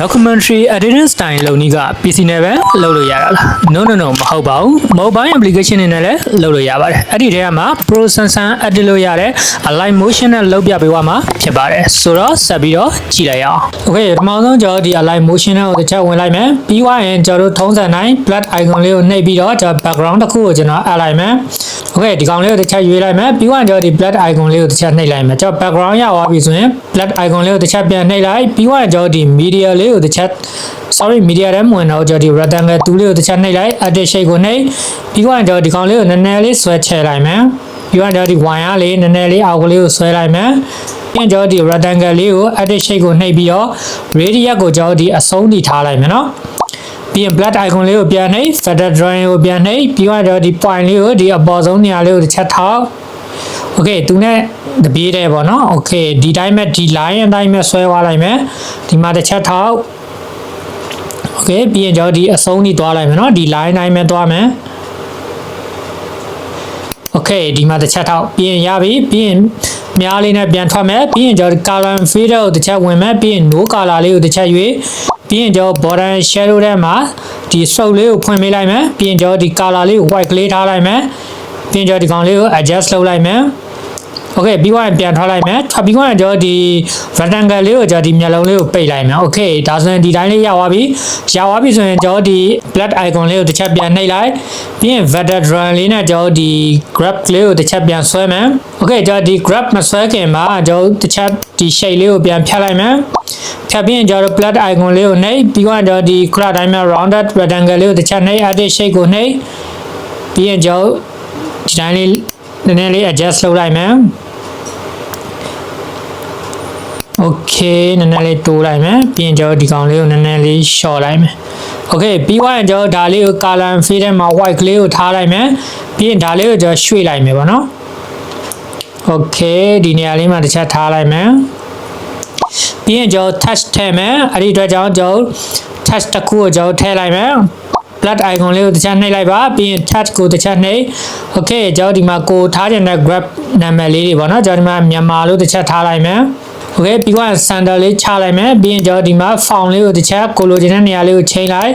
documentary editing style လုပ်နည်းက PC နဲ့ပဲလုပ်လို့ရတာလား no no no မဟုတ်ပါဘူး mobile application တွေနဲ့လည်းလုပ်လို့ရပါတယ်အဲ့ဒီထဲမှာ pro ဆန်ဆန် edit လုပ်ရတဲ့ align motion နဲ့လုပ်ပြပေးသွားမှာဖြစ်ပါတယ်ဆိုတော့ဆက်ပြီးတော့ကြည့်လိုက်ရအောင် okay ပထမဆုံးကျွန်တော်ဒီ align motion နဲ့ကိုတစ်ချက်ဝင်လိုက်မယ်ပြီးသွားရင်ကျွန်တော်တို့ထုံးစံတိုင်း black icon လေးကိုနှိပ်ပြီးတော့ကျွန်တော် background တစ်ခုကိုကျွန်တော်အပ်လိုက်မယ် okay ဒီကောင်လေးကိုတစ်ချက်ရွေးလိုက်မယ်ပြီးသွားရင်ကျွန်တော်ဒီ black icon လေးကိုတစ်ချက်နှိပ်လိုက်မယ်ကျွန်တော် background ရသွားပြီဆိုရင် black icon လေးကိုတစ်ချက်ပြန်နှိပ်လိုက်ပြီးသွားရင်ကျွန်တော်ဒီ media လေးကိုတစ်ချက် sorry media ထဲမှာဝင်တော့ကျွန်တော်ဒီ rectangle tool လေးကိုတစ်ချက်နှိပ်လိုက် edit shape ကိုနှိပ်ပြီးသွားရင်ကျွန်တော်ဒီကောင်လေးကိုနည်းနည်းလေးဆွဲချဲလိုက်မယ်ပြီးသွားရင်ကျွန်တော်ဒီ wire လေးနည်းနည်းလေးအောက်ကလေးကိုဆွဲလိုက်မယ်ပြန်ကျွန်တော်ဒီ rectangle လေးကို edit shape ကိုနှိပ်ပြီးတော့ radius ကိုကျွန်တော်ဒီအဆုံးထိထားလိုက်မယ်နော်ပြီးရင် black icon လေးကိုပြန်နှိပ် feather drawing ကိုပြန်နှိပ်ပြီးတော့ဒီ point လေးကိုဒီအပေါ်ဆုံးနေရာလေးကိုတစ်ချက်ထောက် okay သူနဲ့တပြေးတယ်ပေါ့နော် okay ဒီတိုင်းမဲ့ဒီ line အတိုင်းမဲ့ဆွဲသွားလိုက်မယ်ဒီမှာတစ်ချက်ထောက် okay ပြီးရင်ကျွန်တော်ဒီအဆုံးထိသွားလိုက်မယ်နော်ဒီ line တိုင်းမဲ့သွားမယ် okay ဒီမှာတစ်ချက်ထောက်ပြီးရင်ရပြီပြီးရင်မြားလေးနဲ့ပြန်ထွက်မယ်ပြီးရင်ကျွန်တော် color fader ကိုတစ်ချက်ဝင်မယ်ပြီးရင် no color လေးကိုတစ်ချက်ရွေးပြီးရင်ကျွန်တော် border shadow ထဲမှာဒီ stroke လေးကိုဖွင့်ပေးလိုက်မယ်ပြီးရင်ကျွန်တော်ဒီ color လေးကို white ကလေးထားလိုက်မယ်ပြီးရင်ကျွန်တော်ဒီကောင်လေးကို adjust လုပ်လိုက်မယ် โอเคပြီးသွားရင်ပြန်ထွက်လိုက်မယ်ထွက်ပြီးသွားရင်ကျွန်တော်ဒီ rectangle လေးကိုကျွန်တော်ဒီမျက်လုံးလေးကိုပိတ်လိုက်မယ်โอเคဒါဆိုရင်ဒီတိုင်းလေးရသွားပြီရသွားပြီဆိုရင်ကျွန်တော်ဒီ black icon လေးကိုတစ်ချက်ပြန်နှိပ်လိုက်ပြီးရင် vector drawing လေးနဲ့ကျွန်တော်ဒီ grab လေးကိုတစ်ချက်ပြန်ဆွဲမယ်โอเคကျွန်တော်ဒီ grab မဆွဲခင်မှာကျွန်တော်တစ်ချက်ဒီ shape လေးကိုပြန်ဖြတ်လိုက်မယ်ဖြတ်ပြီးရင်ကျွန်တော် black icon လေးကိုနှိပ်ပြီးသွားရင်ကျွန်တော်ဒီ grab တိုင်းမှာ rounded rectangle လေးကိုတစ်ချက်နှိပ် edit shape ကိုနှိပ်ပြီးရင်ကျွန်တော်ဒီတိုင်းလေး နည်းနည်းလေး adjust လုပ်လိုက်မယ် okay နည်းနည်းလေးတိုးလိုက်မယ်ပြီးရင်ကျွန်တော်ဒီကောင်လေးကိုနည်းနည်းလေး short လိုက်မယ် okay ပြီးွားရင်ကျွန်တော်ဒါလေးကို column fade မှာ white ကလေးကိုထားလိုက်မယ်ပြီးရင်ဒါလေးကိုကျွန်တော်ရွှေ့လိုက်မယ်ပေါ့နော် okay ဒီနေရာလေးမှာတစ်ချက်ထားလိုက်မယ်ပြီးရင်ကျွန်တော် touch ထည့်မယ်အဲ့ဒီအတွက်ကျွန်တော် touch တစ်ခုကိုကျွန်တော်ထည့်လိုက်မယ် blood icon လေးကိုတစ်ချက်နှိပ်လိုက်ပါပြီးရင် touch ကိုတစ်ချက်နှိပ် okay ကျွန်တော်ဒီမှာကိုထားခြင်းတဲ့ grab နာမည်လေးတွေပေါ့နော်ကျွန်တော်ဒီမှာမြန်မာလို့တစ်ချက်ထားလိုက်မယ် โอเคပြီးတော့ sandal လေးချလိုက်မယ်ပြီးရင်ကျွန်တော်ဒီမှာ font လေးကိုတစ်ချက်ကိုလိုချင်တဲ့နေရာလေးကိုချိန်လိုက်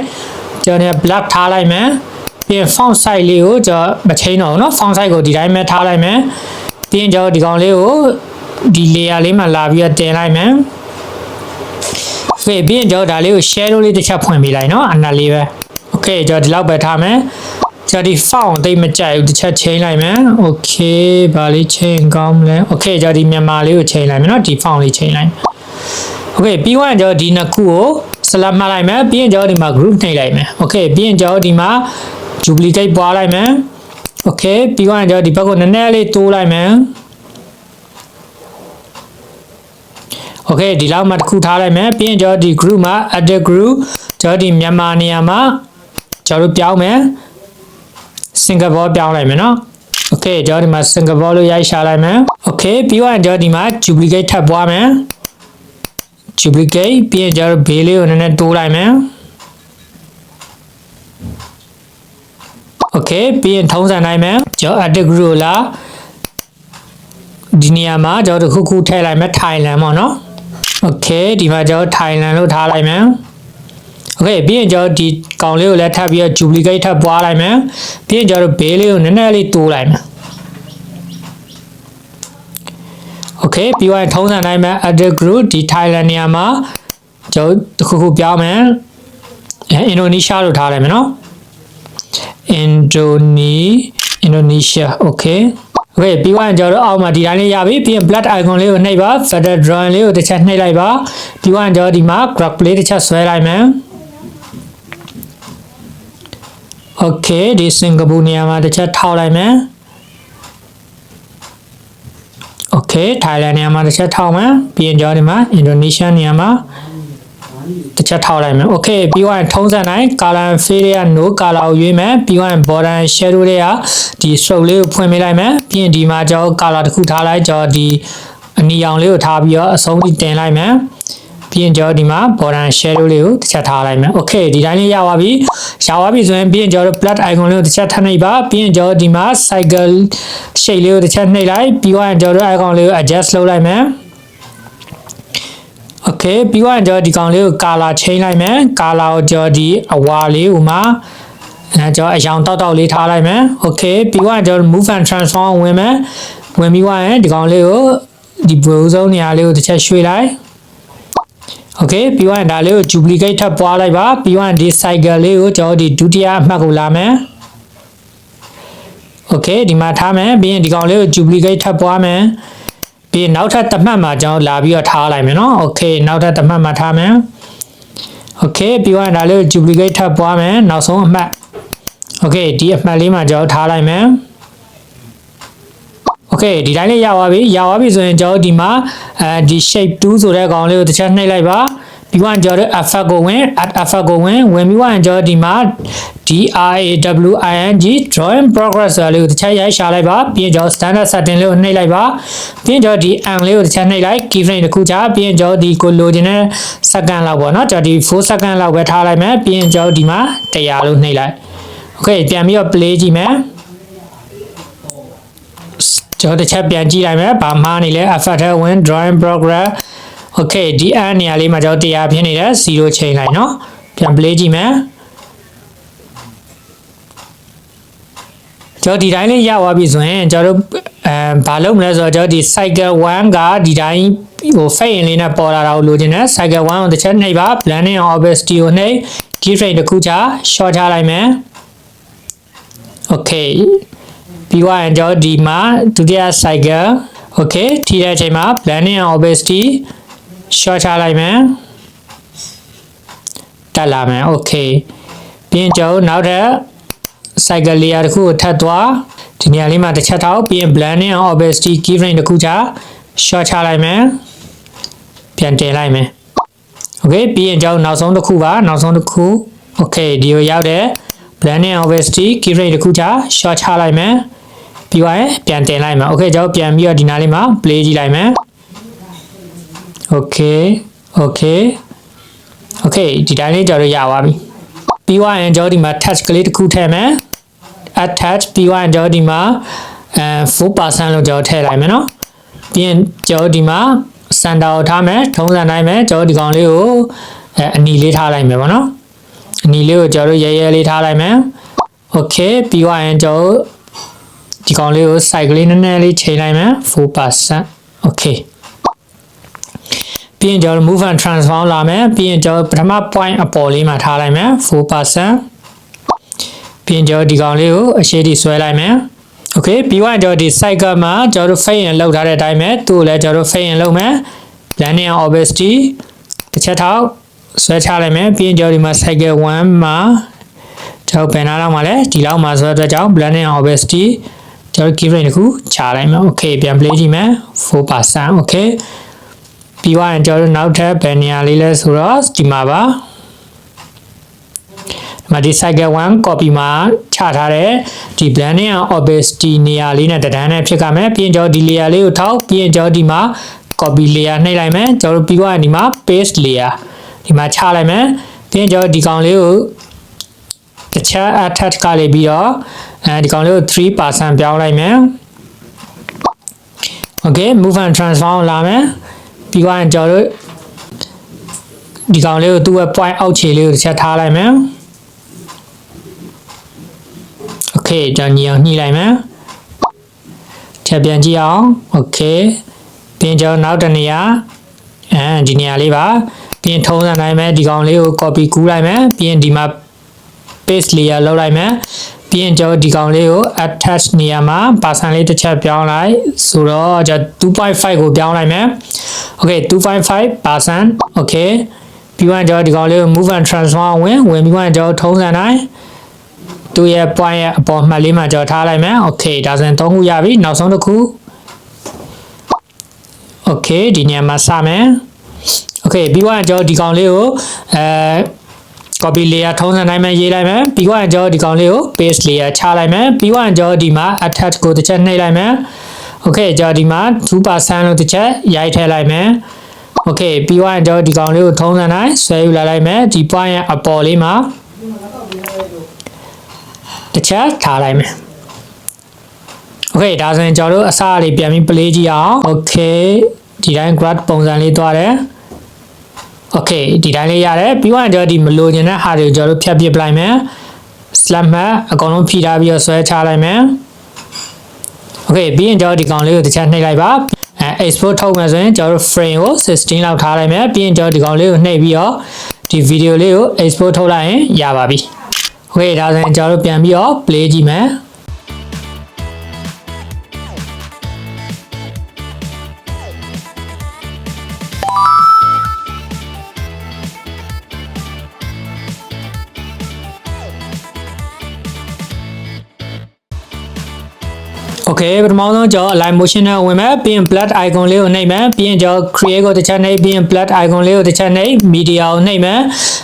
ကျွန်တော် black ထားလိုက်မယ်ပြီးရင် font size လေးကိုကျွန်တော်မချိန်တော့ဘူးเนาะ font size ကိုဒီတိုင်းပဲထားလိုက်မယ်ပြီးရင်ကျွန်တော်ဒီကောင်လေးကိုဒီ layer လေးမှာလာပြီးတော့တင်လိုက်မယ်โอเคပြီးရင်ကျွန်တော်ဒါလေးကို shadow လေးတစ်ချက်ဖွင့်ပေးလိုက်เนาะအနက်လေးပဲ โอเคကျွန်တော်ဒီလောက်ပဲထားမယ်ကျွန်တော်ဒီ font သိမကြိုက်ဘူးတစ်ချက်ချိန်လိုက်မယ်โอเคဗာလေးချိန်ကောင်းမလဲโอเคကျွန်တော်ဒီမြန်မာလေးကိုချိန်လိုက်မယ်เนาะဒီ font လေးချိန်လိုက်โอเคပြီးတော့ကျွန်တော်ဒီနှစ်ခုကို select မှတ်လိုက်မယ်ပြီးရင်ကျွန်တော်ဒီမှာ group နှိပ်လိုက်မယ်โอเคပြီးရင်ကျွန်တော်ဒီမှာ duplicate ပွားလိုက်မယ်โอเคပြီးတော့ကျွန်တော်ဒီဘက်ကိုနည်းနည်းလေးတိုးလိုက်မယ်โอเคဒီလောက်မှတစ်ခုထားလိုက်မယ်ပြီးရင်ကျွန်တော်ဒီ group မှာ edit group ကျွန်တော်ဒီမြန်မာနေရာမှာ ကျွန်တော်တို့ပြောင်းမယ် စင်ကာပူပြောင်းလိုက်မယ်နော်โอเคကျွန်တော်ဒီမှာစင်ကာပူလို့ရိုက်ရှာလိုက်မယ်โอเคပြီးတော့ကျွန်တော်ဒီမှာ duplicate ထပ်ပွားမယ် duplicate ပြီးရင်ကျွန်တော်ဘေးလေးကိုနည်းနည်းတိုးလိုက်မယ်โอเคပြီးရင်ထုံးစံတိုင်းမယ်ကျွန်တော် edit group ကိုလာဒီနေရာမှာကျွန်တော်တစ်ခုခုထည့်လိုက်မယ် Thailand ပေါ့နော်โอเคဒီမှာကျွန်တော် Thailand လို့ထားလိုက်မယ် โอเคပြီးရင်ကျွန်တော်ဒီကောင်လေးကိုလည်းထပ်ပြီးတော့ duplicate ထပ်ပွားလိုက်မယ်ပြီးရင်ကျွန်တော်ဘေးလေးကိုနည်းနည်းလေးတိုးလိုက်မယ်โอเคပြီးတော့ထုံးစံတိုင်းမှာ edit group ဒီ Thailand နေရာမှာကျွန်တော်တစ်ခုခုပြောင်းမယ်အဲအင်ဒိုနီးရှားလို့ထားလိုက်မယ်နော်အင်ဒိုနီအင်ဒိုနီးရှားโอเคโอเคပြီးတော့ကျွန်တော်အောက်မှာဒီတိုင်းလေးရပြီပြီးရင် black icon လေးကိုနှိပ်ပါ feather drawing လေးကိုတစ်ချက်နှိပ်လိုက်ပါပြီးတော့ကျွန်တော်ဒီမှာ graph လေးတစ်ချက်ဆွဲလိုက်မယ် โอเคဒီစင်ကာပူနေရာမှာတစ်ချက်ထောက်လိုက်မယ်โอเคထိုင်လန်နေရာမှာတစ်ချက်ထောက်မယ်ပြီးရင်ကျွန်တော်ဒီမှာအင်ဒိုနီးရှားနေရာမှာတစ်ချက်ထောက်လိုက်မယ်โอเคပြီးတော့ထုံးစံတိုင်း color fade တွေက no color ကိုရွေးမယ်ပြီးတော့ border shadow တွေကဒီ stroke လေးကိုဖွင့်ပေးလိုက်မယ်ပြီးရင်ဒီမှာကျွန်တော် color တစ်ခုထားလိုက်ကျွန်တော်ဒီအနီရောင်လေးကိုထားပြီးတော့အဆုံးထိတင်လိုက်မယ် ပြီးရင်ကျွန်တော်ဒီမှာ border shadow လေးကိုတစ်ချက်ထားလိုက်မယ်။ Okay ဒီတိုင်းလေးရပါပြီ။ရပါပြီဆိုရင်ပြီးရင်ကျွန်တော်တို့ plat icon လေးကိုတစ်ချက်ထပ်နှိပ်ပါပြီးရင်ကျွန်တော်ဒီမှာ cycle shape လေးကိုတစ်ချက်နှိပ်လိုက်ပြီးတော့ကျွန်တော်တို့ icon လေးကို adjust လုပ်လိုက်မယ်။ Okay ပြီးတော့ကျွန်တော်ဒီကောင်လေးကို color change လိုက်မယ် color ကိုကျွန်တော်ဒီအဝါလေးကိုမှအဲကျွန်တော်အရောင်တောက်တောက်လေးထားလိုက်မယ် Okay ပြီးတော့ကျွန်တော် move and transform ဝင်မယ်ဝင်ပြီးသွားရင်ဒီကောင်လေးကိုဒီ browser နေရာလေးကိုတစ်ချက်ရွှေ့လိုက် Okay ပြီးတော့ဒါလေးကို duplicate ထပ်ပွားလိုက်ပါပြီးတော့ဒီ cycle လေးကိုကျွန်တော်ဒီဒုတိယအမှတ်ကိုလာမယ် Okay ဒီမှာထားမယ်ပြီးရင်ဒီကောင်လေးကို duplicate ထပ်ပွားမယ်ပြီးရင်နောက်ထပ်တစ်မှတ်မှာကျွန်တော်လာပြီးတော့ထားလိုက်မယ်နော် Okay နောက်ထပ်တစ်မှတ်မှာထားမယ် Okay ပြီးတော့ဒါလေးကို duplicate ထပ်ပွားမယ်နောက်ဆုံးအမှတ် Okay ဒီအမှတ်လေးမှာကျွန်တော်ထားလိုက်မယ် Okay ဒီတိုင်းလေးရပါပြီရပါပြီဆိုရင်ကျွန်တော်ဒီမှာအဲဒီ shape 2ဆိုတဲ့ကောင်လေးကိုတစ်ချက်နှိပ်လိုက်ပါပြီးတော့ကျွန်တော် effect ကိုဝင် add effect ကိုဝင်ဝင်ပြီးတော့ကျွန်တော်ဒီမှာ DRAWING drawing progress ဆိုလေးကိုတစ်ချက်ရိုက်ရှာလိုက်ပါပြီးရင်ကျွန်တော် standard setting လေးကိုနှိပ်လိုက်ပါပြီးရင်ကျွန်တော်ဒီ ang လေးကိုတစ်ချက်နှိပ်လိုက် keyframe တစ်ခုချပြီးရင်ကျွန်တော်ဒီကိုလိုချင်တဲ့ second လောက်ပေါ့နော်ကျွန်တော်ဒီ4 second လောက်ပဲထားလိုက်မယ်ပြီးရင်ကျွန်တော်ဒီမှာ100လို့နှိပ်လိုက် Okay ပြန်ပြီးတော့ play ကြည့်မယ် ကျွန်တော်တစ်ချက်ပြန်ကြည့်လိုက်မယ်ဘာမှနေလဲ effect ထဲဝင် drawing progress okay ဒီအန်နေရာလေးမှာကျွန်တော်တရားဖြစ်နေတယ်0ချိန်လိုက်เนาะပြန် play ကြည့်မယ်ကျွန်တော်ဒီတိုင်းလေးရသွားပြီဆိုရင်ကျွန်တော်တို့အဲဘာလုပ်မလဲဆိုတော့ကျွန်တော်ဒီ cycle 1ကဒီတိုင်းဟို fade in လေးနဲ့ပေါ်လာတာကိုလိုချင်တယ် cycle 1ကိုတစ်ချက်နှိပ်ပါ blending opacity ကိုနှိပ် keyframe တစ်ခုချ short ချလိုက်မယ် okay ပြီးသွားရင်ကျွန်တော်ဒီမှာဒုတိယ cycle okay ထိတဲ့အချိန်မှာ blending and opacity short ချလိုက်မယ်တက်လာမယ် okay ပြီးရင်ကျွန်တော်နောက်ထပ် cycle layer တစ်ခုကိုထပ်သွားဒီနေရာလေးမှာတစ်ချက်ထောက်ပြီးရင် blending and opacity keyframe တစ်ခုချ short ချလိုက်မယ်ပြန်တင်လိုက်မယ် okay ပြီးရင်ကျွန်တော်နောက်ဆုံးတစ်ခုပါနောက်ဆုံးတစ်ခု okay ဒီကိုရောက်တဲ့ blending and opacity keyframe တစ်ခုချ short ချလိုက်မယ် ပြီးသွားရင်ပြန်တင်လိုက်မယ် okay ကျွန်တော်ပြန်ပြီးတော့ဒီနားလေးမှာ play ကြည့်လိုက်မယ် okay okay okay ဒီတိုင်းလေးကျွန်တော်ရပါပြီပြီးသွားရင်ကျွန်တော်ဒီမှာ touch ကလေးတစ်ခုထည့်မယ် attach ပြီးသွားရင်ကျွန်တော်ဒီမှာအဲ4%လို့ကျွန်တော်ထည့်လိုက်မယ်နော်ပြီးရင်ကျွန်တော်ဒီမှာ center ကိုထားမယ်ထုံးစံတိုင်းပဲကျွန်တော်ဒီကောင်လေးကိုအဲအနီလေးထားလိုက်မယ်ပေါ့နော်အနီလေးကိုကျွန်တော်တို့ရဲရဲလေးထားလိုက်မယ် okay ပြီးသွားရင်ကျွန်တော် ဒီကောင်လေးကို site ကလေးနည်းနည်းလေးချိန်လိုက်မယ်4% okay ပြီးရင်ကျွန်တော် move and transform လာမယ်ပြီးရင်ကျွန်တော်ပထမ point အပေါ်လေးမှာထားလိုက်မယ်4%ပြီးရင်ကျွန်တော်ဒီကောင်လေးကိုအရှိတိဆွဲလိုက်မယ် okay ပြီးတော့ကျွန်တော်ဒီ cycle မှာကျွန်တော်တို့ fade in လောက်ထားတဲ့အတိုင်းပဲသူ့ကိုလည်းကျွန်တော်တို့ fade in လုပ်မယ် blending and opacity တစ်ချက်ထောက်ဆွဲချလိုက်မယ်ပြီးရင်ကျွန်တော်ဒီမှာ cycle 1မှာကျွန်တော်ဘယ်နာလောက်မှာလဲဒီလောက်မှာဆိုတော့ကြောင့် blending and opacity ကျွန်တော် keyframe တစ်ခုချလိုက်မယ် okay ပြန် play ကြည့်မယ်4% okay ပြီးသွားရင်ကျွန်တော်တို့နောက်ထပ်ဘယ်နေရာလေးလဲဆိုတော့ဒီမှာပါဒီမှာဒီ cycle 1 copy မှာချထားတဲ့ဒီ blending and opacity နေရာလေးနဲ့တဒန်းနဲ့ဖြစ်ကြမယ်ပြီးရင်ကျွန်တော်ဒီ layer လေးကိုထောက်ပြီးရင်ကျွန်တော်ဒီမှာ copy layer နှိပ်လိုက်မယ်ကျွန်တော်တို့ပြီးသွားရင်ဒီမှာ paste layer ဒီမှာချလိုက်မယ်ပြီးရင်ကျွန်တော်ဒီကောင်လေးကို တခြား attach ကလေးပြီးတော့အဲဒီကောင်လေးကို3%ပြောင်းလိုက်မယ် okay move and transform လာမယ်ပြီးသွားရင်ကျွန်တော်တို့ဒီကောင်လေးကိုသူ့ရဲ့ point အောက်ခြေလေးကိုတစ်ချက်ထားလိုက်မယ် okay ကျွန်တော်ညီအောင်ညှိလိုက်မယ်ချက်ပြန်ကြည့်အောင် okay ပြင်ကျွန်တော်နောက်တစ်နေရာအဲဒီနေရာလေးပါပြင်ထုံးစံတိုင်းပဲဒီကောင်လေးကို copy ကူးလိုက်မယ်ပြင်ဒီမှာ paste layer လောက်လိုက်မယ်ပြီးရင်ကျွန်တော်ဒီကောင်လေးကို attach နေရာမှာ percent လေးတစ်ချက်ပြောင်းလိုက်ဆိုတော့ကျွန်တော်2.5ကိုပြောင်းလိုက်မယ် okay 2.5% okay ပြီးရင်ကျွန်တော်ဒီကောင်လေးကို move and transform ဝင်ဝင်ပြီးရင်ကျွန်တော်ထုံးစံတိုင်းသူ့ရဲ့ point ရဲ့အပေါ်မှတ်လေးမှာကျွန်တော်ထားလိုက်မယ် okay ဒါဆိုရင်သုံးခုရပြီနောက်ဆုံးတစ်ခု okay ဒီနေရာမှာစမယ် okay ပြီးရင်ကျွန်တော်ဒီကောင်လေးကိုအဲ copy layer ထုံးစံတိုင်းပဲရေးလိုက်မယ်ပြီးတော့ကျွန်တော်ဒီကောင်လေးကို paste layer ချလိုက်မယ်ပြီးတော့ကျွန်တော်ဒီမှာ attach ကိုတစ်ချက်နှိပ်လိုက်မယ် okay ကျွန်တော်ဒီမှာ2%လို့တစ်ချက်ရိုက်ထည့်လိုက်မယ် okay ပြီးတော့ကျွန်တော်ဒီကောင်လေးကိုထုံးစံတိုင်းဆွဲယူလာလိုက်မယ်ဒီ point ရဲ့အပေါ်လေးမှာတစ်ချက်ထားလိုက်မယ် okay ဒါဆိုရင်ကျွန်တော်တို့အစားလေးပြန်ပြီး play ကြည့်အောင် okay ဒီတိုင်း graph ပုံစံလေးသွားတယ် Okay ဒီတိုင်းလေးရတယ်ပြီးတော့ကျွန်တော်ဒီမလိုချင်တဲ့ဟာတွေကိုကျွန်တော်တို့ဖြတ်ပစ်ပလိုက်မယ် slap မှတ်အကုန်လုံးဖြီးထားပြီးတော့ဆွဲချလိုက်မယ် Okay ပြီးရင်ကျွန်တော်ဒီကောင်လေးကိုတစ်ချက်နှိပ်လိုက်ပါအဲ export ထုတ်မယ်ဆိုရင်ကျွန်တော်တို့ frame ကို16လောက်ထားလိုက်မယ်ပြီးရင်ကျွန်တော်ဒီကောင်လေးကိုနှိပ်ပြီးတော့ဒီ video လေးကို export ထုတ်လိုက်ရင်ရပါပြီ Okay ဒါဆိုရင်ကျွန်တော်တို့ပြန်ပြီးတော့ play ကြည့်မယ် Okay ပထမဆုံးကျွန်တော် align motion နဲ့ဝင်မယ်ပြီးရင် blood icon လေးကိုနှိပ်မယ်ပြီးရင်ကျွန်တော် create ကိုတစ်ချက်နှိပ်ပြီးရင် blood icon လေးကိုတစ်ချက်နှိပ် media ကိုနှိပ်မယ်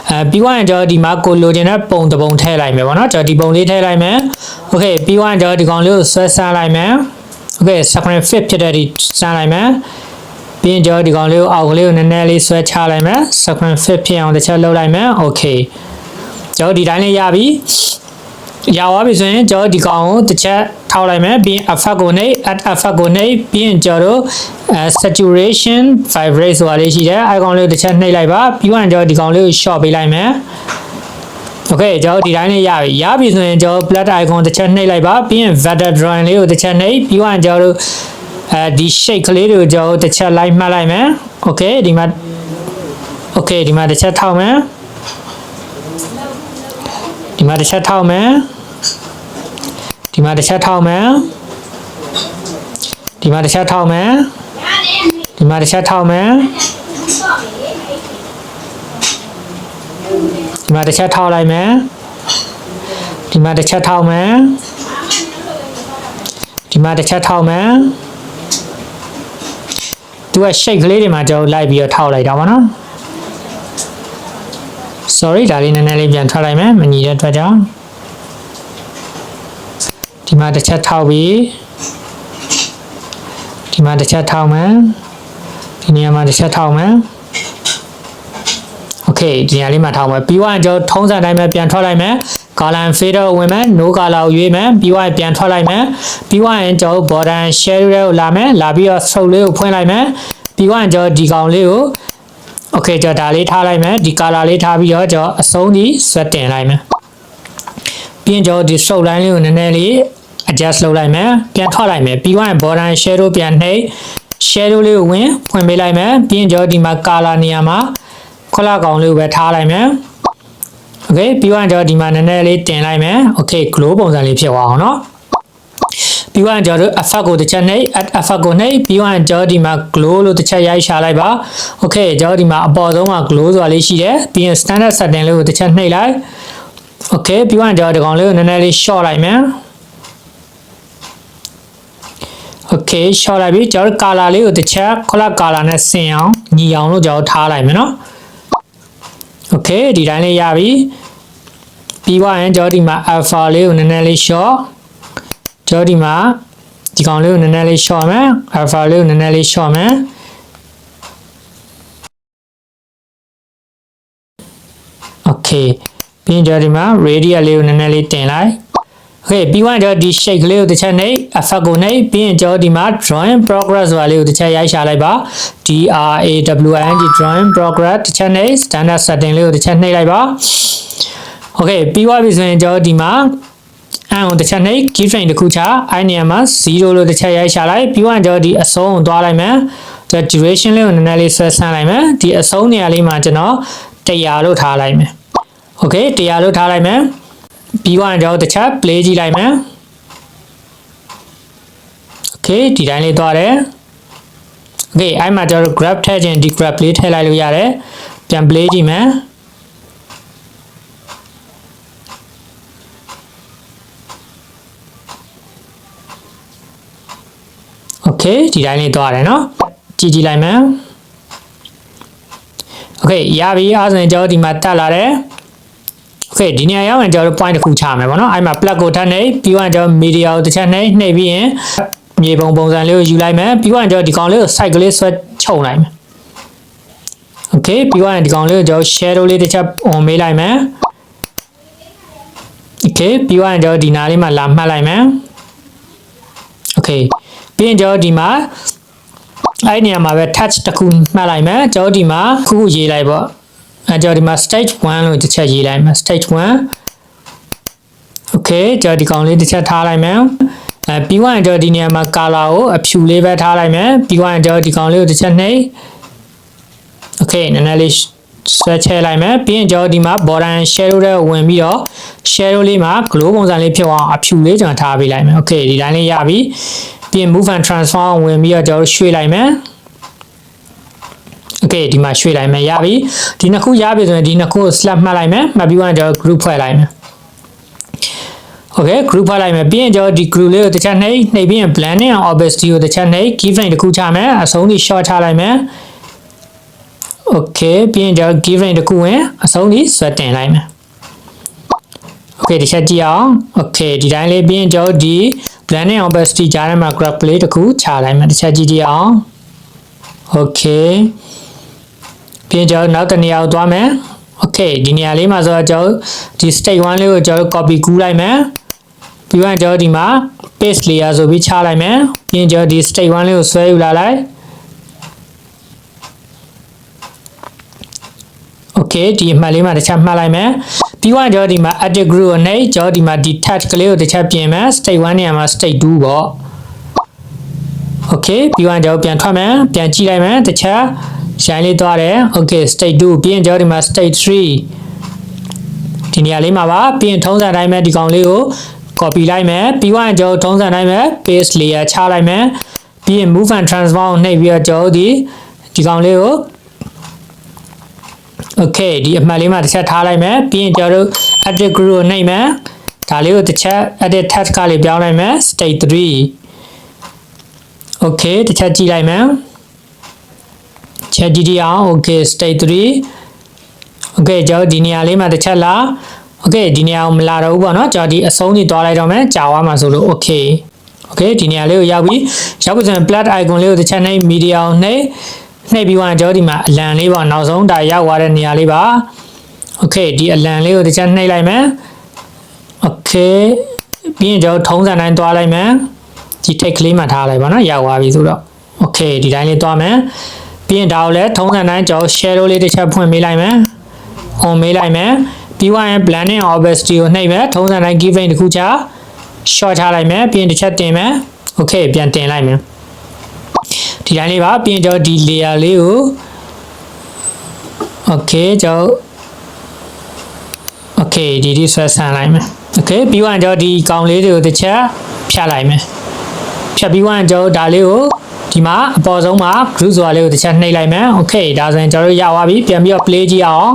အဲပြီးွားရင်ကျွန်တော်ဒီမှာကိုလိုချင်တဲ့ပုံတစ်ပုံထည့်လိုက်မယ်ပေါ့နော်ကျွန်တော်ဒီပုံလေးထည့်လိုက်မယ် Okay ပြီးွားရင်ကျွန်တော်ဒီကောင်လေးကိုဆွဲစားလိုက်မယ် Okay second fit ဖြစ်တဲ့ဒီစားလိုက်မယ်ပြီးရင်ကျွန်တော်ဒီကောင်လေးကိုအောက်ကလေးကိုနည်းနည်းလေးဆွဲချလိုက်မယ် second fit ဖြစ်အောင်တစ်ချက်လုပ်လိုက်မယ် Okay ကျွန်တော်ဒီတိုင်းလေးရပြီ ရသွားပြီဆိုရင်ကျွန်တော်ဒီကောင်ကိုတစ်ချက်ထောက်လိုက်မယ်ပြီးရင် effect ကိုနှိပ် add effect ကိုနှိပ်ပြီးရင်ကျွန်တော်တို့အဲ saturation vibrate ဆိုတာလေးရှိတယ်အဲကောင်လေးကိုတစ်ချက်နှိပ်လိုက်ပါပြီးရင်ကျွန်တော်ဒီကောင်လေးကို short ပေးလိုက်မယ်โอเคကျွန်တော်ဒီတိုင်းလေးရပြီရပြီဆိုရင်ကျွန်တော် blood icon တစ်ချက်နှိပ်လိုက်ပါပြီးရင် vector drawing လေးကိုတစ်ချက်နှိပ်ပြီးရင်ကျွန်တော်တို့အဲဒီ shape ကလေးတွေကိုကျွန်တော်တစ်ချက်လိုက်မှတ်လိုက်မယ်โอเคဒီမှာโอเคဒီမှာတစ်ချက်ထောက်မယ်ဒီမှာတစ်ချက်ထောက်မယ် ဒီမှာတစ်ချက်ထောက်မယ်ဒီမှာတစ်ချက်ထောက်မယ်ဒီမှာတစ်ချက်ထောက်မယ်ဒီမှာတစ်ချက်ထောက်လိုက်မယ်ဒီမှာတစ်ချက်ထောက်မယ်ဒီမှာတစ်ချက်ထောက်မယ်သူက shape ကလေးတွေမှာကျွန်တော်လိုက်ပြီးတော့ထောက်လိုက်တာပါနော် sorry ဒါလေးနည်းနည်းလေးပြန်ထွက်လိုက်မယ်မညီတဲ့အတွက်ကြောင့် ဒီမှာတစ်ချက်ထောက်ပြီးဒီမှာတစ်ချက်ထောက်မယ်ဒီနေရာမှာတစ်ချက်ထောက်မယ်โอเคဒီနေရာလေးမှာထောက်မယ်ပြီးသွားရင်ကျွန်တော်ထုံးစံတိုင်းပဲပြန်ထွက်လိုက်မယ် column fader ဝင်မယ် no color ကိုရွေးမယ်ပြီးသွားရင်ပြန်ထွက်လိုက်မယ်ပြီးသွားရင်ကျွန်တော် border share တွေကိုလာမယ်လာပြီးတော့ stroke လေးကိုဖွင့်လိုက်မယ်ပြီးသွားရင်ကျွန်တော်ဒီကောင်လေးကို โอเคကျွန်တော်ဒါလေးထားလိုက်မယ်ဒီ color လေးထားပြီးတော့ကျွန်တော်အဆုံးဒီဆွဲတင်လိုက်မယ် ပြီးရင်ကျွန်တော်ဒီ stroke line လေးကိုနည်းနည်းလေး adjust လုပ်လိုက်မယ်ပြန်ထွက်လိုက်မယ်ပြီးသွားရင် border shadow ပြန်နှိပ် shadow လေးကိုဝင်ဖွင့်ပေးလိုက်မယ်ပြီးရင်ကျွန်တော်ဒီမှာ color နေရာမှာခွက်လကောင်လေးကိုပဲထားလိုက်မယ်โอเคပြီးသွားရင်ကျွန်တော်ဒီမှာနည်းနည်းလေးတင်လိုက်မယ်โอเค glow ပုံစံလေးဖြစ်သွားအောင်เนาะပြီးရင်ကျွန်တော်တို့ effect ကိုတစ်ချက်နှိပ် add effect ကိုနှိပ်ပြီးရင်ကျွန်တော်ဒီမှာ glow လို့တစ်ချက်ရိုက်ရှာလိုက်ပါ okay ကျွန်တော်ဒီမှာအပေါ်ဆုံးက glow ဆိုတာလေးရှိတယ်ပြီးရင် standard setting လေးကိုတစ်ချက်နှိပ်လိုက် okay ပြီးရင်ကျွန်တော်ဒီကောင်လေးကိုနည်းနည်းလေး short လိုက်မယ် okay short လိုက်ပြီကျွန်တော် color လေးကိုတစ်ချက် color color နဲ့ဆင်အောင်ညီအောင်လို့ကျွန်တော်ထားလိုက်မယ်နော် okay ဒီတိုင်းလေးရပြီပြီးသွားရင်ကျွန်တော်ဒီမှာ alpha လေးကိုနည်းနည်းလေး short ကျွန်တော်ဒီမှာဒီကောင်လေးကိုနည်းနည်းလေး short မယ် alpha လေးကိုနည်းနည်းလေး short မယ် okay ပြီးရင်ကျွန်တော်ဒီမှာ radius လေးကိုနည်းနည်းလေးတင်လိုက် okay ပြီးသွားရင်ကျွန်တော်ဒီ shape ကလေးကိုတစ်ချက်နှိပ် effect ကိုနှိပ်ပြီးရင်ကျွန်တော်ဒီမှာ drawing progress ဆိုတာလေးကိုတစ်ချက်ရိုက်ရှာလိုက်ပါ D R A W I N G drawing progress တစ်ချက်နှိပ် standard setting လေးကိုတစ်ချက်နှိပ်လိုက်ပါ okay ပြီးသွားပြီဆိုရင်ကျွန်တော်ဒီမှာအဲအောင်တစ်ချက်နှိပ် key frame တစ်ခုချအဲနေရာမှာ0လို့တစ်ချက်ရိုက်ရှာလိုက်ပြီးတော့ကျွန်တော်ဒီအဆုံးကိုသွားလိုက်မယ်ကျွန်တော် duration လေးကိုနည်းနည်းလေးဆွဲဆန်းလိုက်မယ်ဒီအဆုံးနေရာလေးမှာကျွန်တော်100လို့ထားလိုက်မယ် okay 100လို့ထားလိုက်မယ်ပြီးတော့ကျွန်တော်တစ်ချက် play ကြည့်လိုက်မယ် okay ဒီတိုင်းလေးသွားတယ် okay အဲ့မှာကျွန်တော် grab ထည့်ခြင်းဒီ grab လေးထည့်လိုက်လို့ရတယ်ပြန် play ကြည့်မယ် โอเคဒီတိုင်းလေးသွားတယ်เนาะကြည့်ကြည့်လိုက်မယ်โอเคရပြီအားဆိုရင်ကျွန်တော်ဒီမှာတက်လာတယ် okay ဒီနေရာရောက်ရင်ကျွန်တော်တို့ point တစ်ခုချမယ်ပေါ့နော်အဲ့မှာ plug ကိုထပ်နေပြီးတော့ကျွန်တော် media ကိုတစ်ချက်နေနှိပ်ပြီးရင်မြေပုံပုံစံလေးကိုယူလိုက်မယ်ပြီးတော့ကျွန်တော်ဒီကောင်လေးကို site ကလေးဆွဲချုပ်လိုက်မယ် okay ပြီးတော့ဒီကောင်လေးကိုကျွန်တော် shadow လေးတစ်ချက် on မေးလိုက်မယ် okay ပြီးတော့ကျွန်တော်ဒီနားလေးမှာလာမှတ်လိုက်မယ် okay ပြီးရင်ကျွန်တော်ဒီမှာအဲ့နေရာမှာပဲ touch တစ်ခုမှတ်လိုက်မယ်ကျွန်တော်ဒီမှာခုခုရေးလိုက်ပေါ့ အဲကျွန်တော်ဒီမှာ stage 1လို့တစ်ချက်ရေးလိုက်မယ် stage 1 okay ကျွန်တော်ဒီကောင်လေးတစ်ချက်ထားလိုက်မယ်အဲပြီးသွားရင်ကျွန်တော်ဒီနေရာမှာ color ကိုအဖြူလေးပဲထားလိုက်မယ်ပြီးသွားရင်ကျွန်တော်ဒီကောင်လေးကိုတစ်ချက်နှိပ် okay နည်းနည်းလေးဆွဲချဲလိုက်မယ်ပြီးရင်ကျွန်တော်ဒီမှာ border shadow တဲ့ဝင်ပြီးတော့ shadow လေးမှာ glow ပုံစံလေးဖြစ်အောင်အဖြူလေးကျွန်တော်ထားပေးလိုက်မယ် okay ဒီတိုင်းလေးရပြီပြီးရင် move and transform ဝင်ပြီးတော့ကျွန်တော်ရွှေ့လိုက်မယ် โอเคဒီမှာရွှေ့လိုက်မယ်ရပြီဒီနှစ်ခုရပြီဆိုရင်ဒီနှစ်ခုကို slap မှတ်လိုက်မယ်မှတ်ပြီးတော့ကျွန်တော် group ဖွဲ့လိုက်မယ်โอเค group ဖွဲ့လိုက်မယ်ပြီးရင်ကျွန်တော်ဒီ group လေးကိုတစ်ချက်နှိပ်နှိပ်ပြီးရင် blending and opacity ကိုတစ်ချက်နှိပ် keyframe တစ်ခုချမယ်အဆုံးထိ short ချလိုက်မယ်โอเคပြီးရင်ကျွန်တော် keyframe တစ်ခုဝင်အဆုံးထိဆွဲတင်လိုက်မယ်โอเคဒီချက်ကြည့်အောင်โอเคဒီတိုင်းလေးပြီးရင်ကျွန်တော်ဒီ blending and opacity ကြားထဲမှာ graph လေးတစ်ခုချလိုက်မယ်တစ်ချက်ကြည့်ကြည့်အောင်โอเค ပြီးရင်ကျွန်တော်နောက်တစ်နေရာကိုသွားမယ်โอเคဒီနေရာလေးမှာဆိုတော့ကျွန်တော်ဒီ state 1လေးကိုကျွန်တော် copy ကူးလိုက်မယ်ပြီးရင်ကျွန်တော်ဒီမှာ paste layer ဆိုပြီးချလိုက်မယ်ပြီးရင်ကျွန်တော်ဒီ state 1လေးကိုဆွဲယူလာလိုက်โอเคဒီအမှတ်လေးမှာတစ်ချက်မှတ်လိုက်မယ်ပြီးတော့ကျွန်တော်ဒီမှာ edit group ကိုနှိပ်ကျွန်တော်ဒီမှာဒီ tag ကလေးကိုတစ်ချက်ပြင်မယ် state 1နေရာမှာ state 2ပေါ့โอเคပြီးတော့ကျွန်တော်ပြန်ထွက်မယ်ပြန်ကြည့်လိုက်မယ်တစ်ချက် ရိုင်းလေးသွားတယ် okay state 2ပြီးရင်ကြောဒီမှာ state 3ဒီနေရာလေးမှာပါပြီးရင်ထုံးစံတိုင်းပဲဒီကောင်လေးကို copy လိုက်မယ်ပြီးွားရင်ကြောထုံးစံတိုင်းပဲ paste layer ချလိုက်မယ်ပြီးရင် move and transform နှိပ်ပြီးတော့ကြောဒီဒီကောင်လေးကို okay ဒီအမှတ်လေးမှာတစ်ချက်ထားလိုက်မယ်ပြီးရင်ကြောတို့ edit group ကိုနှိပ်မယ်ဒါလေးကိုတစ်ချက် edit text ကလေးပြောင်းလိုက်မယ် state 3 okay တစ်ချက်ကြည့်လိုက်မယ် ချက်ဒီဒီအောင် okay state 3 okay ကြောဒီနေရာလေးမှာတစ်ချက်လား okay ဒီနေရာကိုမလာတော့ဘူးပေါ့နော်ကြောဒီအဆုံးကြီးတွားလိုက်တော့မယ်ကြာသွားမှာဆိုလို့ okay okay ဒီနေရာလေးကိုရောက်ပြီးရောက်ပြီးဆိုရင် plat icon လေးကိုတစ်ချက်နှိပ် media ကိုနှိပ်နှိပ်ပြီးတော့ကြောဒီမှာအလံလေးပေါ့နောက်ဆုံးဒါရောက်သွားတဲ့နေရာလေးပါ okay ဒီအလံလေးကိုတစ်ချက်နှိပ်လိုက်မယ် okay ပြီးရင်ကျွန်တော်ထုံးစံတိုင်းသွားလိုက်မယ်ဒီ take လေးမှထားလိုက်ပါနော်ရောက်သွားပြီဆိုတော့ okay ဒီတိုင်းလေးသွားမယ် ပြီးရင်ဒါကိုလည်းထုံးစံတိုင်းကျွန်တော် shadow လေးတစ်ချက်ဖွင့်ပေးလိုက်မယ် on မေးလိုက်မယ်ပြီးွားရင် blending opacity ကိုနှိပ်မယ်ထုံးစံတိုင်း keyframe တစ်ခုချ short ချလိုက်မယ်ပြီးရင်တစ်ချက်တင်မယ် okay ပြန်တင်လိုက်မယ်ဒီတိုင်းလေးပါပြီးရင်ကျွန်တော်ဒီ layer လေးကို okay ကျွန်တော် okay ဒီဒီဆွဲဆန်လိုက်မယ် okay ပြီးတော့ကျွန်တော်ဒီကောင်လေးတွေကိုတစ်ချက်ဖြတ်လိုက်မယ်ဖြတ်ပြီးတော့ကျွန်တော်ဒါလေးကို ဒီမှာအပေါ်ဆုံးမှာ group ဆိုတာလေးကိုတစ်ချက်နှိပ်လိုက်မယ် okay ဒါဆိုရင်ကျွန်တော်တို့ရသွားပြီပြန်ပြီးတော့ play ကြည့်အောင်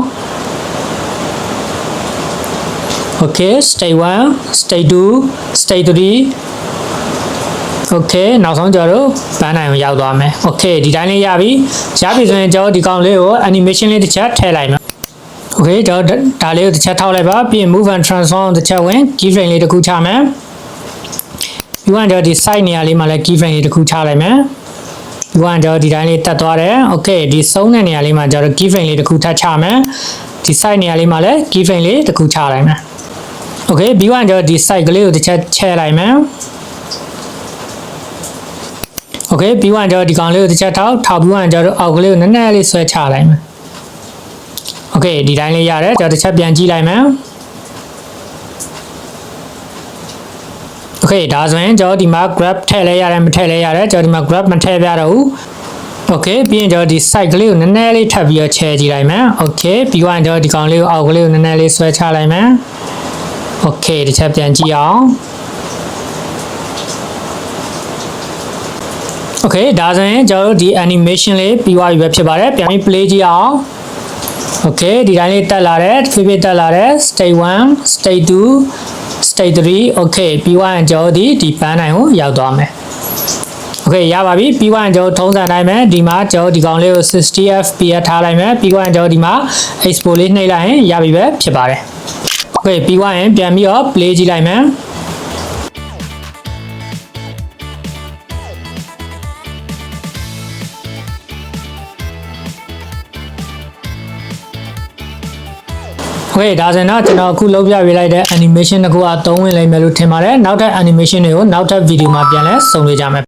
okay state 1 state 2 state 3 okay နောက်ဆုံးကျွန်တော်တို့ဘန်းနိုင်ကိုရောက်သွားမယ် okay ဒီတိုင်းလေးရပြီရပြီဆိုရင်ကျွန်တော်ဒီကောင်လေးကို animation လေးတစ်ချက်ထည့်လိုက်မယ် okay ကျွန်တော်ဒါလေးကိုတစ်ချက်ထောက်လိုက်ပါပြီးရင် move and transform တစ်ချက်ဝင် keyframe လေးတစ်ခုချမယ်ပြီးတော့ကျွန်တော်ဒီ site နေရာလေးမှာလည်း keyframe လေးတစ်ခုချလိုက်မယ် ပြီးတော့ကျွန်တော်ဒီတိုင်းလေးတက်သွားတယ် okay ဒီဆုံးတဲ့နေရာလေးမှာကျွန်တော် keyframe လေးတစ်ခုထပ်ချမယ်ဒီ site နေရာလေးမှာလည်း keyframe လေးတစ်ခုချလိုက်မယ် okay ပြီးတော့ကျွန်တော်ဒီ site ကလေးကိုတစ်ချက်ချဲလိုက်မယ်โอเคပြီးတော့ကျွန်တော်ဒီကောင်လေးကိုတစ်ချက်ထောက်ထောက်ပြီးတော့ကျွန်တော်အောက်ကလေးကိုနည်းနည်းလေးဆွဲချလိုက်မယ်โอเคဒီတိုင်းလေးရတယ်ကျွန်တော်တစ်ချက်ပြန်ကြည့်လိုက်မယ် โอเคဒါဆိုရင်ကျွန်တော်ဒီမှာ grab ထည့်လဲရတယ်မထည့်လဲရတယ်ကျွန်တော်ဒီမှာ grab မထည့်ပြတော့ဘူးโอเคပြီးရင်ကျွန်တော်ဒီ site ကလေးကိုနည်းနည်းလေးထပ်ပြီးတော့ချဲကြည့်လိုက်မယ်โอเคပြီးတော့ကျွန်တော်ဒီကောင်လေးကိုအောက်ကလေးကိုနည်းနည်းလေးဆွဲချလိုက်မယ်โอเคတစ်ချက်ပြန်ကြည့်အောင်โอเคဒါဆိုရင်ကျွန်တော်တို့ဒီ animation လေးပြီးသွားပြီပဲဖြစ်ပါတယ်ပြန်ပြီး play ကြည့်အောင် okay ဒီတိုင်းလေးတက်လာတယ်ဖြည်းဖြည်းတက်လာတယ် state 1 state 2 state 3 okay ပြီးသွားရင်ကျွန်တော်ဒီဒီပန်းနိုင်ကိုရောက်သွားမယ် okay ရပါပြီပြီးသွားရင်ကျွန်တော်ထုံးစံတိုင်းပဲဒီမှာကျွန်တော်ဒီကောင်လေးကို 60 fps ထားလိုက်မယ်ပြီးသွားရင်ကျွန်တော်ဒီမှာ export လေးနှိပ်လိုက်ရင်ရပြီပဲဖြစ်ပါတယ် okay ပြီးသွားရင်ပြန်ပြီးတော့ play ကြည့်လိုက်မယ် Okay ဒါဆိုရင်တော့ကျွန်တော်အခုလုပ်ပြပေးလိုက်တဲ့ animation တစ်ခုအသုံးဝင်လိမ့်မယ်လို့ထင်ပါတယ်နောက်ထပ် animation တွေကိုနောက်ထပ် video မှာပြန်လဲစုံလင်ကြမယ်